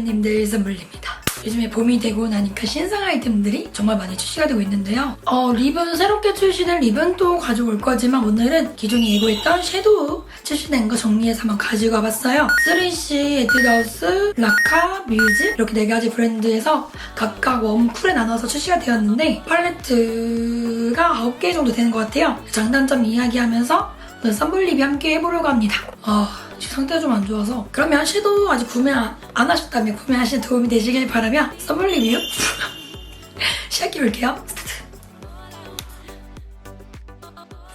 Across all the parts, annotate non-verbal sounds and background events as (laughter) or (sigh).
선배님들 선물입니다. 요즘에 봄이 되고 나니까 신상 아이템들이 정말 많이 출시가 되고 있는데요. 어, 립은 새롭게 출시된 립은 또 가져올 거지만 오늘은 기존에 예고했던 섀도우 출시된 거 정리해서 한번 가지고 와봤어요. 3C, 에뛰드하우스, 라카, 뮤즈 이렇게 네 가지 브랜드에서 각각 웜쿨에 나눠서 출시가 되었는데 팔레트가 9개 정도 되는 것 같아요. 장단점 이야기하면서 오늘 썸블 립이 함께 해보려고 합니다. 아, 지금 상태가 좀 안 좋아서 그러면 섀도우 아직 구매 안 하셨다면 구매하시는 도움이 되시길 바라며 썸블 립이요? (laughs) 시작해 볼게요. 스타트.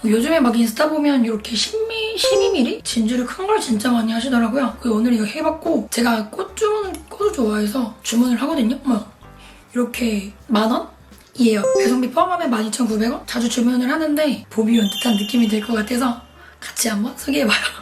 요즘에 막 인스타 보면 이렇게 10미, 12mm? 진주를 큰 걸 진짜 많이 하시더라고요. 그래서 오늘 이거 해봤고 제가 꽃 주문, 꽃을 좋아해서 주문을 하거든요. 뭐 이렇게 만 원? 이에요. 배송비 포함하면 12,900원? 자주 주문을 하는데 봄이 온 듯한 느낌이 들 것 같아서 같이 한번 소개해봐요.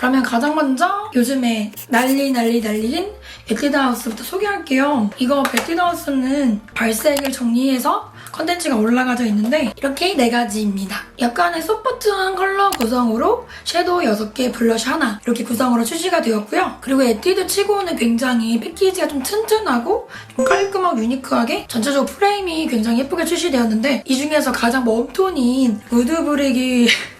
그러면 가장 먼저 요즘에 난리 난리 난리인 베티드하우스부터 소개할게요. 이거 베티드하우스는 발색을 정리해서 컨텐츠가 올라가져 있는데 이렇게 네 가지입니다. 약간의 소프트한 컬러 구성으로 섀도우 6개, 블러쉬 하나 이렇게 구성으로 출시가 되었고요. 그리고 에뛰드 치고는 굉장히 패키지가 좀 튼튼하고 좀 깔끔하고 유니크하게 전체적으로 프레임이 굉장히 예쁘게 출시되었는데 이 중에서 가장 웜톤인 우드브릭이 좀 (laughs)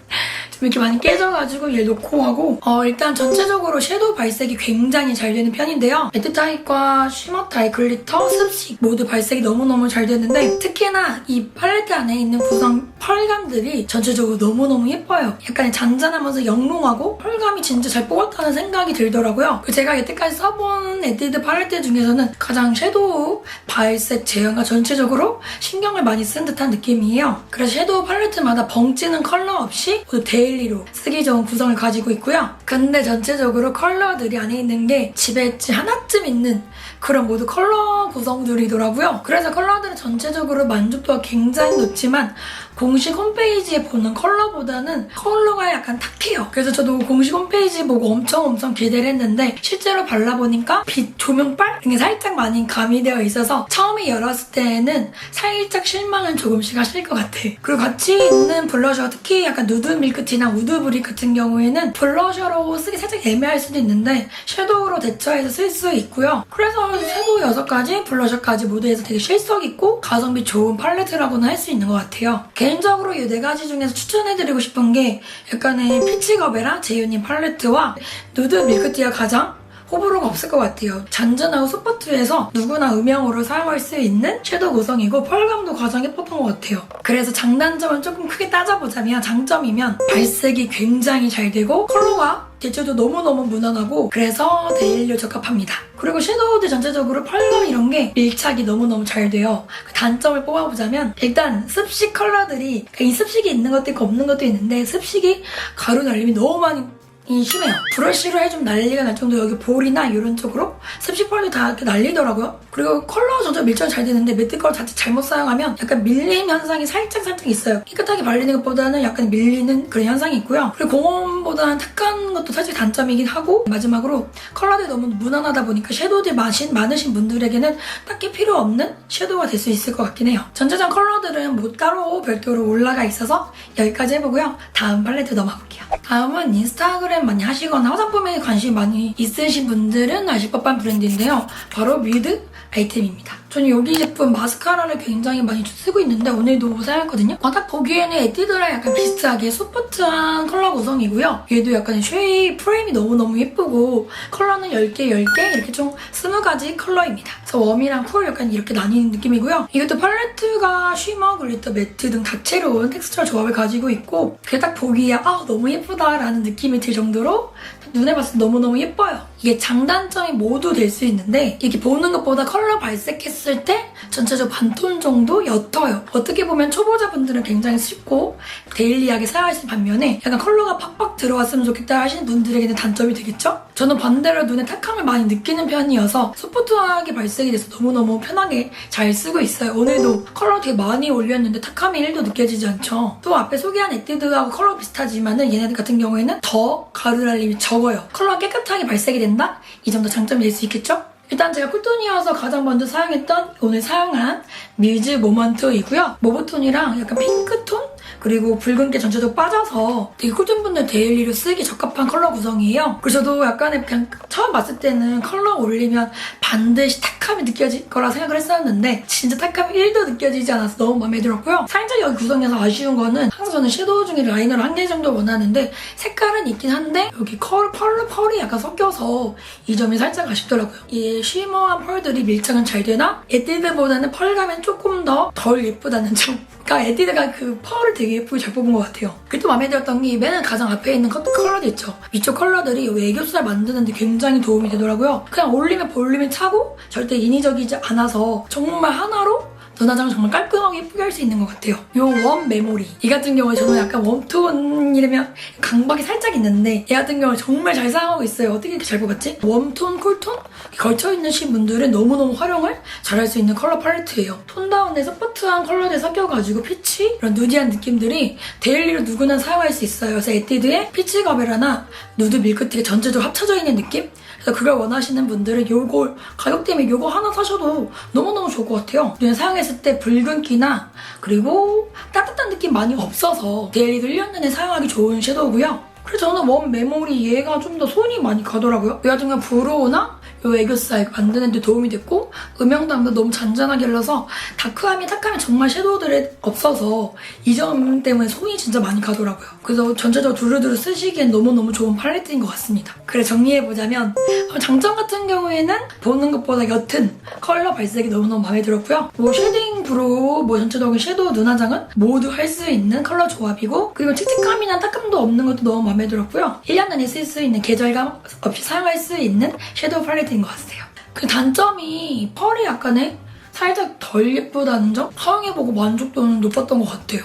이렇게 많이 깨져가지고 얘 놓고 하고 어, 일단 전체적으로 섀도우 발색이 굉장히 잘 되는 편인데요. 매트 타입과 쉬머 타입, 글리터, 습식 모두 발색이 너무너무 잘 되는데 특히나 이 팔레트 안에 있는 구성 펄감들이 전체적으로 너무너무 예뻐요. 약간 잔잔하면서 영롱하고 펄감이 진짜 잘 뽑았다는 생각이 들더라고요. 제가 여태까지 써본 에뛰드 팔레트 중에서는 가장 섀도우 발색 제형과 전체적으로 신경을 많이 쓴 듯한 느낌이에요. 그래서 섀도우 팔레트마다 벙찌는 컬러 없이 모두 데일리로 쓰기 좋은 구성을 가지고 있고요. 근데 전체적으로 컬러들이 안에 있는 게 집에 하나쯤 있는 그런 모두 컬러 구성들이더라고요. 그래서 컬러들은 전체적으로 만족도가 굉장히 높지만 공식 홈페이지에 보는 컬러보다는 컬러가 약간 탁해요. 그래서 저도 공식 홈페이지 보고 엄청 엄청 기대를 했는데 실제로 발라보니까 빛 조명빨 이게 살짝 많이 가미되어 있어서 처음에 열었을 때는 살짝 실망은 조금씩 하실 것 같아. 그리고 같이 있는 블러셔 특히 약간 누드 밀크티나 우드 브릭 같은 경우에는 블러셔로 쓰기 살짝 애매할 수도 있는데 섀도우로 대처해서 쓸 수 있고요. 그래서 섀도우 6가지, 블러셔까지 모두 해서 되게 실속 있고 가성비 좋은 팔레트라고는 할 수 있는 것 같아요. 개인적으로 이 네 가지 중에서 추천해드리고 싶은 게 약간의 피치거베라 제이님 팔레트와 누드 밀크티가 가장 호불호가 없을 것 같아요. 잔잔하고 소프트해서 누구나 음영으로 사용할 수 있는 섀도우 구성이고 펄감도 가장 예뻤던 것 같아요. 그래서 장단점을 조금 크게 따져보자면 장점이면 발색이 굉장히 잘 되고 컬러가 대체도 너무너무 무난하고 그래서 데일리로 적합합니다. 그리고 섀도우들 전체적으로 펄감 이런 게 밀착이 너무너무 잘 돼요. 그 단점을 뽑아보자면 일단 습식 컬러들이 이 습식이 있는 것도 있고 없는 것도 있는데 습식이 가루 날림이 너무 많이 이 심해요. 브러쉬로 해좀 난리가 날 정도 여기 볼이나 이런 쪽으로 습식 펄도 다 이렇게 날리더라고요. 그리고 컬러 조절 밀착이 잘 되는데 매트 컬러 자체 잘못 사용하면 약간 밀림 현상이 살짝 살짝 있어요. 깨끗하게 발리는 것보다는 약간 밀리는 그런 현상이 있고요. 그리고 공원보다는 탁한 것도 사실 단점이긴 하고 마지막으로 컬러들이 너무 무난하다 보니까 섀도우들 마신, 많으신 분들에게는 딱히 필요 없는 섀도우가 될 수 있을 것 같긴 해요. 전체적 컬러들은 뭐 따로 별도로 올라가 있어서 여기까지 해보고요. 다음 팔레트 넘어볼게요. 다음은 인스타그램 많이 하시거나 화장품에 관심이 많이 있으신 분들은 아실 법한 브랜드인데요. 바로 뮤드 아이템입니다. 저는 여기 제품 마스카라를 굉장히 많이 쓰고 있는데 오늘도 사용했거든요. 아, 딱 보기에는 에뛰드랑 약간 비슷하게 소프트한 컬러 구성이고요. 얘도 약간 쉐이 프레임이 너무너무 예쁘고 컬러는 10개, 10개 이렇게 총 20가지 컬러입니다. 그래서 웜이랑 쿨 약간 이렇게 나뉘는 느낌이고요. 이것도 팔레트가 쉬머, 글리터, 매트 등 다채로운 텍스처 조합을 가지고 있고 그게 딱 보기에 아 너무 예쁘다라는 느낌이 들 정도로 눈에 봤을 때 너무너무 예뻐요. 이게 장단점이 모두 될 수 있는데 이게 보는 것보다 컬러 발색했을 때 전체적으로 반톤 정도 옅어요. 어떻게 보면 초보자분들은 굉장히 쉽고 데일리하게 사용하시는 반면에 약간 컬러가 팍팍 들어왔으면 좋겠다 하시는 분들에게는 단점이 되겠죠? 저는 반대로 눈에 탁함을 많이 느끼는 편이어서 소프트하게 발색이 돼서 너무너무 편하게 잘 쓰고 있어요. 오늘도 컬러 되게 많이 올렸는데 탁함이 1도 느껴지지 않죠? 또 앞에 소개한 에뛰드하고 컬러 비슷하지만은 얘네들 같은 경우에는 더 가루 날림이 적어요. 컬러가 깨끗하게 발색이 된다? 이 정도 장점이 될 수 있겠죠? 일단 제가 쿨톤이어서 가장 먼저 사용했던 오늘 사용한 뮤즈 모먼트이고요. 모브톤이랑 약간 핑크톤? 그리고 붉은기 전체적으로 빠져서 되게 쿨톤분들 데일리로 쓰기 적합한 컬러 구성이에요. 그래서 저도 약간의 그냥 처음 봤을 때는 컬러 올리면 반드시 탁함이 느껴질 거라 생각을 했었는데 진짜 탁함이 1도 느껴지지 않아서 너무 마음에 들었고요. 살짝 여기 구성에서 아쉬운 거는 항상 저는 섀도우 중에 라이너를 한 개 정도 원하는데 색깔은 있긴 한데 여기 컬, 펄, 펄이 약간 섞여서 이 점이 살짝 아쉽더라고요. 이 쉬머한 펄들이 밀착은 잘 되나? 에뛰드보다는 펄감은 조금 더 덜 예쁘다는 점. 그러니까 에뛰드가 그 펄을 되게 예쁘게 잘 뽑은 것 같아요. 그리고 또 마음에 들었던 게 맨 가장 앞에 있는 컷 컬러들 있죠. 위쪽 컬러들이 이 애교살 만드는데 굉장히 도움이 되더라고요. 그냥 올리면 볼륨이 차고 절대 인위적이지 않아서 정말 하나로 눈화장을 정말 깔끔하게 예쁘게 할 수 있는 것 같아요. 요웜 메모리. 이 같은 경우에 저는 약간 웜톤이라면 강박이 살짝 있는데 얘 같은 경우는 정말 잘 사용하고 있어요. 어떻게 이렇게 잘 뽑았지? 웜톤, 쿨톤? 걸쳐있는 분들은 너무너무 활용을 잘할 수 있는 컬러 팔레트예요. 톤 다운에 서 포트한 컬러들 섞여가지고 피치? 이런 누디한 느낌들이 데일리로 누구나 사용할 수 있어요. 그래서 에뛰드의 피치 가베라나 누드 밀크티가 전체적으로 합쳐져 있는 느낌? 그래서 그걸 원하시는 분들은 요거 가격 때문에 요거 하나 사셔도 너무너무 좋을 것 같아요. 그냥 사용했을 때 붉은기나 그리고 따뜻한 느낌 많이 없어서 데일리도 1년 내내 사용하기 좋은 섀도우고요. 그래서 저는 원 메모리 얘가 좀 더 손이 많이 가더라고요. 경우 브로우나 요 애교살 만드는 데 도움이 됐고 음영감도 너무 잔잔하게 흘러서 다크함이 탁함이 정말 섀도우들에 없어서 이 점 때문에 손이 진짜 많이 가더라고요. 그래서 전체적으로 두루두루 쓰시기엔 너무너무 좋은 팔레트인 것 같습니다. 그래 정리해보자면 어, 장점 같은 경우에는 보는 것보다 옅은 컬러 발색이 너무너무 마음에 들었고요. 뭐 쉐딩 브로우, 뭐 전체적인 섀도우 눈화장은 모두 할 수 있는 컬러 조합이고 그리고 칙칙함이나 탁함도 없는 것도 너무 마음에 들었고요. 1년 내내 쓸 수 있는 계절감 없이 사용할 수 있는 섀도우 팔레트 인것 같아요. 그 단점이 펄이 약간의 살짝 덜 예쁘다는 점? 사용해보고 만족도는 높았던 것 같아요.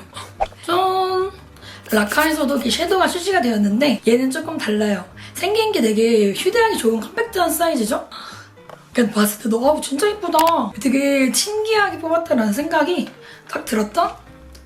짠! 라카에서도 이렇게 섀도우가 출시가 되었는데 얘는 조금 달라요. 생긴 게 되게 휴대하기 좋은 컴팩트한 사이즈죠? 그냥 봤을 때 너무 진짜 예쁘다. 되게 신기하게 뽑았다라는 생각이 딱 들었던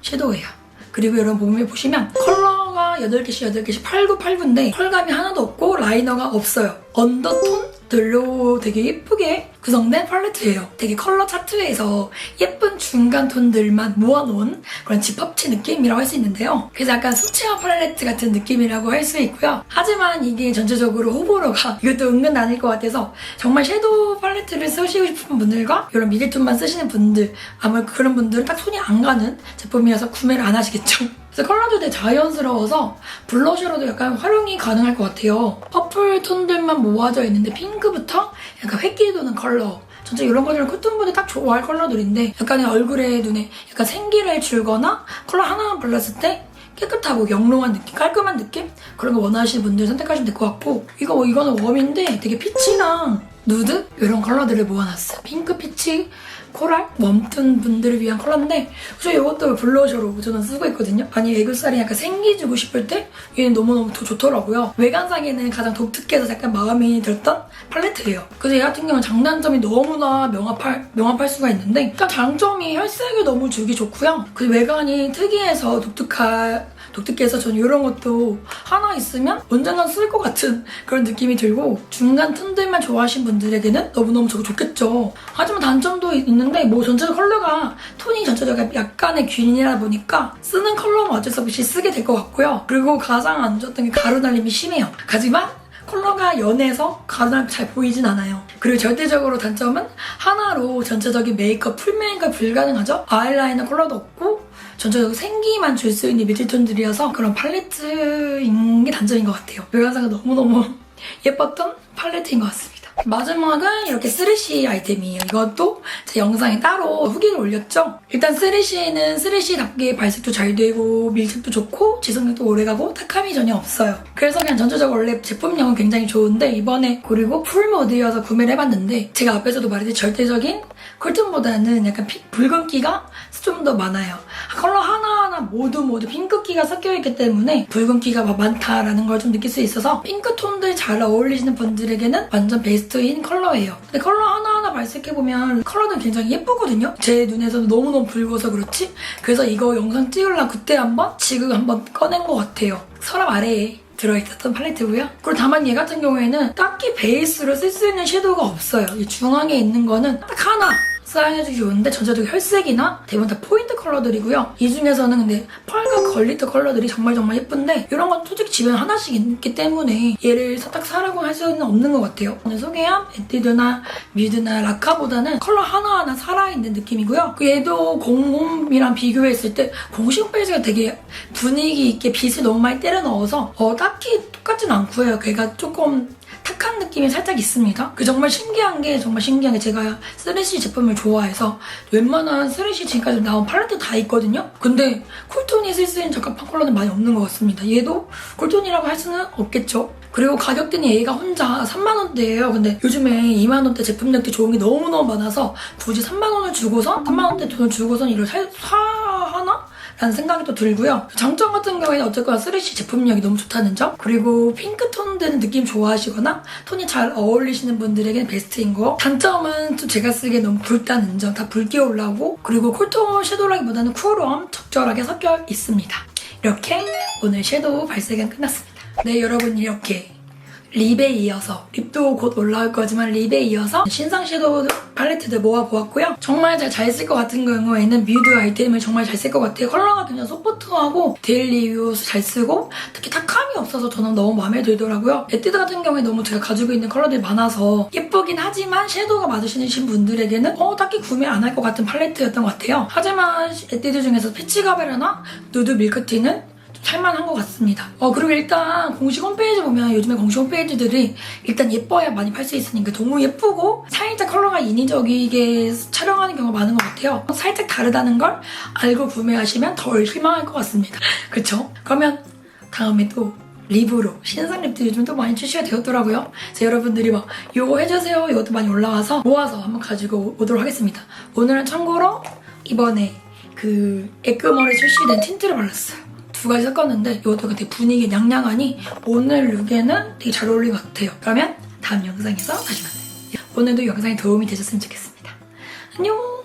섀도우예요. 그리고 여러분 보면 보시면 컬러가 8개씩 8개씩 89, 89인데 컬감이 하나도 없고 라이너가 없어요. 언더톤 들로 되게 예쁘게 구성된 팔레트예요. 되게 컬러 차트에서 예쁜 중간 톤들만 모아놓은 그런 집합체 느낌이라고 할 수 있는데요. 그래서 약간 수채화 팔레트 같은 느낌이라고 할 수 있고요. 하지만 이게 전체적으로 호불호가 (laughs) 이것도 은근 나뉠 것 같아서 정말 섀도우 팔레트를 쓰시고 싶은 분들과 이런 미들톤만 쓰시는 분들 아마 그런 분들은 딱 손이 안 가는 제품이라서 구매를 안 하시겠죠. 그래서 컬러도 되게 자연스러워서 블러셔로도 약간 활용이 가능할 것 같아요. 퍼플 톤들만 모아져 있는데 핑크부터 약간 획기 도는 컬러 전체 이런 것들은 코튼분이 딱 좋아할 컬러들인데 약간의 얼굴에 눈에 약간 생기를 줄거나 컬러 하나만 발랐을 때 깨끗하고 영롱한 느낌, 깔끔한 느낌? 그런 거 원하시는 분들 선택하시면 될 것 같고 이거 이거는 웜인데 되게 피치랑 누드 이런 컬러들을 모아놨어요. 핑크, 피치, 코랄, 웜톤 분들을 위한 컬러인데 저 이것도 블러셔로 저는 쓰고 있거든요. 아니 애교살이 약간 생기 주고 싶을 때 얘는 너무너무 더 좋더라고요. 외관상에는 가장 독특해서 약간 마음이 들었던 팔레트예요. 그래서 얘 같은 경우는 장단점이 너무나 명합할, 명합할 수가 있는데 일단 장점이 혈색을 너무 주기 좋고요. 그 외관이 특이해서 독특한 독특해서 저는 이런 것도 하나 있으면 언젠간 쓸 것 같은 그런 느낌이 들고 중간 톤들만 좋아하시는 분들에게는 너무너무 저거 좋겠죠. 하지만 단점도 있는데 뭐 전체적 컬러가 톤이 전체적으로 약간의 균이라 보니까 쓰는 컬러는 어쩔 수 없이 쓰게 될 것 같고요. 그리고 가장 안 좋았던 게 가루 날림이 심해요. 하지만 컬러가 연해서 가장 잘 보이진 않아요. 그리고 절대적으로 단점은 하나로 전체적인 메이크업, 풀 메이크업 불가능하죠? 아이라이너 컬러도 없고 전체적으로 생기만 줄 수 있는 미들톤들이어서 그런 팔레트인 게 단점인 것 같아요. 외관상은 너무너무 (laughs) 예뻤던 팔레트인 것 같습니다. 마지막은 이렇게 3C 아이템이에요. 이것도 제 영상에 따로 후기를 올렸죠. 일단 3C는 3C답게 발색도 잘 되고 밀착도 좋고 지속력도 오래가고 탁함이 전혀 없어요. 그래서 그냥 전체적으로 원래 제품력은 굉장히 좋은데 이번에 그리고 풀모드여서 구매를 해봤는데 제가 앞에서도 말했듯이 절대적인 쿨톤보다는 약간 피- 붉은기가 좀 더 많아요. 컬러 하나하나 모두 모두 핑크기가 섞여있기 때문에 붉은기가 막 많다라는 걸 좀 느낄 수 있어서 핑크톤들 잘 어울리시는 분들에게는 완전 베스트인 컬러예요. 근데 컬러 하나하나 발색해보면 컬러는 굉장히 예쁘거든요? 제 눈에서는 너무너무 붉어서 그렇지? 그래서 이거 영상 찍으려고 그때 한번 지금 한번 꺼낸 것 같아요. 서랍 아래에 들어있었던 팔레트고요. 그리고 다만 얘 같은 경우에는 딱히 베이스로 쓸 수 있는 섀도우가 없어요. 이 중앙에 있는 거는 딱 하나 사용해주기 좋은데 전체적으로 혈색이나 대부분 다 포인트 컬러들이고요. 이 중에서는 근데 펄과 걸리터 컬러들이 정말 정말 예쁜데 이런 건 솔직히 집에 하나씩 있기 때문에 얘를 딱 사라고 할 수는 없는 것 같아요. 오늘 소개한 에뛰드나 뮤드나 라카보다는 컬러 하나하나 살아있는 느낌이고요. 그 얘도 공홈이랑 비교했을 때 공식 홈페이지가 되게 분위기 있게 빛을 너무 많이 때려 넣어서 어, 딱히 똑같진 않고요. 걔가 조금 탁한 느낌이 살짝 있습니다. 그 정말 신기한 게 정말 신기한 게 제가 쓰레쉬 제품을 좋아해서 웬만한 쓰레쉬 지금까지 나온 팔레트 다 있거든요. 근데 쿨톤이 쓸수 있는 적합한 컬러는 많이 없는 것 같습니다. 얘도 쿨톤이라고 할 수는 없겠죠. 그리고 가격대는 얘가 혼자 3만원대예요. 근데 요즘에 2만원대 제품력도 좋은 게 너무너무 많아서 굳이 3만원을 주고서 3만원대 돈을 주고선 이걸 사, 사하나? 라는 생각이 또 들고요. 장점 같은 경우에는 어쨌거나 쓰레쉬 제품력이 너무 좋다는 점 그리고 핑크톤 되는 느낌 좋아하시거나 톤이 잘 어울리시는 분들에게는 베스트인 거 단점은 또 제가 쓰기에 너무 붉다는 점 다 붉게 올라오고 그리고 쿨톤 섀도우라기보다는 쿨웜 적절하게 섞여 있습니다. 이렇게 오늘 섀도우 발색은 끝났습니다. 네 여러분 이렇게 립에 이어서 립도 곧 올라올 거지만 립에 이어서 신상 섀도우 팔레트들 모아보았고요. 정말 잘쓸 것 같은 경우에는 뮤드 아이템을 정말 잘 쓸 것 같아요. 컬러가 굉장히 소프트하고 데일리 유스 잘 쓰고 특히 탁함이 없어서 저는 너무 마음에 들더라고요. 에뛰드 같은 경우에 너무 제가 가지고 있는 컬러들이 많아서 예쁘긴 하지만 섀도우가 맞으시는 분들에게는 어 딱히 구매 안 할 것 같은 팔레트였던 것 같아요. 하지만 에뛰드 중에서 피치 가베르나 누드 밀크티는 살만한 것 같습니다. 어, 그리고 일단 공식 홈페이지 보면 요즘에 공식 홈페이지들이 일단 예뻐야 많이 팔 수 있으니까 너무 예쁘고 살짝 컬러가 인위적이게 촬영하는 경우가 많은 것 같아요. 살짝 다르다는 걸 알고 구매하시면 덜 실망할 것 같습니다. (laughs) 그쵸? 그러면 다음에 또 립으로 신상 립도 요즘 또 많이 출시가 되었더라고요. 그래서 여러분들이 막 이거 해주세요 이것도 많이 올라와서 모아서 한번 가지고 오도록 하겠습니다. 오늘은 참고로 이번에 그 에크멀에 출시된 틴트를 발랐어요. 두 가지 섞었는데 이것도 되게 분위기 냥냥하니 오늘 룩에는 되게 잘 어울리는 것 같아요. 그러면 다음 영상에서 다시 만나요. 오늘도 영상이 도움이 되셨으면 좋겠습니다. 안녕!